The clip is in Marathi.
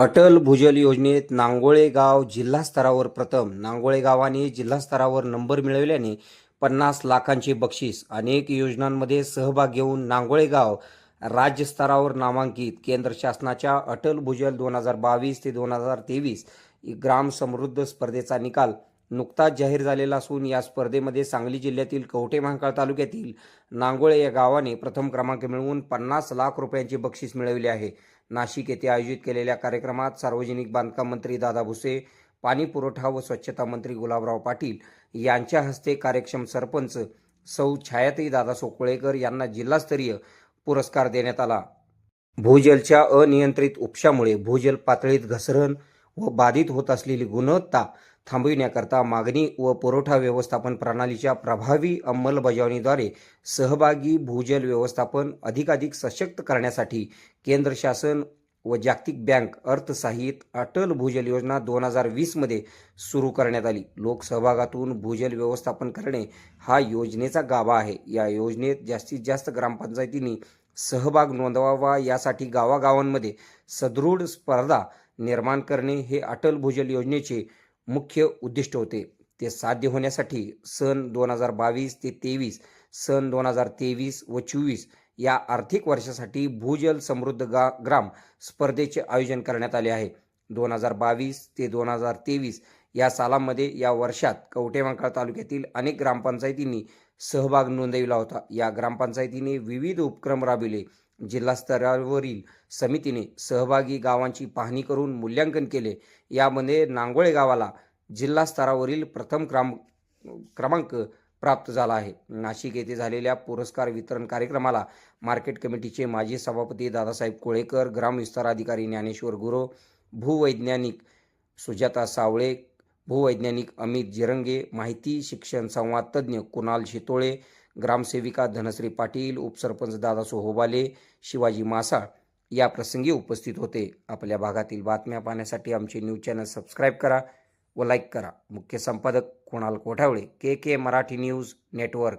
अटल भूजल योजनेत नांगोळे गाव जिल्हा स्तरावर प्रथम नांगोळे गावाने जिल्हा स्तरावर नंबर मिळविल्याने पन्नास लाखांचे बक्षीस. अनेक योजनांमध्ये सहभाग घेऊन नांगोळे गाव राज्य स्तरावर नामांकित. केंद्र शासनाच्या अटल भूजल दोन हजार बावीस ते दोन हजार तेवीस ग्राम समृद्ध स्पर्धेचा निकाल नुकताच जाहीर झालेला असून या स्पर्धेमध्ये सांगली जिल्ह्यातील कवठे महांकाळ तालुक्यातील नांगोळे या गावाने प्रथम क्रमांक मिळवून पन्नास लाख रुपयांचे बक्षीस मिळविले आहे. नाशिक येथे आयोजित केलेल्या कार्यक्रमात सार्वजनिक बांधकाम मंत्री दादा भुसे पाणी पुरवठा व स्वच्छता मंत्री गुलाबराव पाटील यांच्या हस्ते कार्यक्षम सरपंच सौ छायाताई दादा सोकोळेकर यांना जिल्हास्तरीय पुरस्कार देण्यात आला. भूजलच्या अनियंत्रित उपशामुळे भूजल पातळीत घसरण व बाधित होत असलेली गुणवत्ता थांबविण्याकरता मागणी व पुरवठा व्यवस्थापन प्रणालीच्या प्रभावी अंमलबजावणीद्वारे सहभागी भूजल व्यवस्थापन अधिकाधिक सशक्त करण्यासाठी केंद्र शासन व जागतिक बँक अर्थसाहित अटल भूजल योजना दोन हजार वीसमध्ये सुरू करण्यात आली. लोकसहभागातून भूजल व्यवस्थापन करणे हा योजनेचा गाभा आहे. या योजनेत जास्तीत जास्त ग्रामपंचायतींनी सहभाग नोंदवावा यासाठी गावागावांमध्ये सदृढ स्पर्धा निर्माण करणे हे अटल भूजल योजनेचे मुख्य उद्दिष्ट होते. ते साध्य होण्यासाठी सन दोन हजार बावीस ते तेवीस सन दोन हजार तेवीस व चोवीस या आर्थिक वर्षासाठी भूजल समृद्ध गा ग्राम स्पर्धेचे आयोजन करण्यात आले आहे. दोन हजार बावीस ते दोन हजार तेवीस या सालामध्ये या वर्षात कवठेमंकाळ तालुक्यातील अनेक ग्रामपंचायतींनी सहभाग नोंदविला होता. या ग्रामपंचायतीने विविध उपक्रम राबविले. जिल्हास्तरावरील समितीने सहभागी गावांची पाहणी करून मूल्यांकन केले. यामध्ये नांगोळे गावाला जिल्हा स्तरावरील प्रथम क्रम क्रमांक प्राप्त झाला आहे. नाशिक येथे झालेल्या पुरस्कार वितरण कार्यक्रमाला मार्केट कमिटीचे माजी सभापती दादासाहेब कोळेकर ग्रामविस्तार अधिकारी ज्ञानेश्वर गुरव भूवैज्ञानिक सुजाता सावळे भूवैज्ञानिक अमित जिरंगे माहिती शिक्षण संवाद तज्ज्ञ कुणाल शितोळे ग्रामसेविका धनश्री पाटील उपसरपंच दादा सोहोबाले शिवाजी मासाळ या प्रसंगी उपस्थित होते. आपल्या भागातील बातम्या पाहण्यासाठी आमचे न्यूज चॅनल सबस्क्राईब करा व लाईक करा. मुख्य संपादक Kunal Kothavale K K Marathi news network.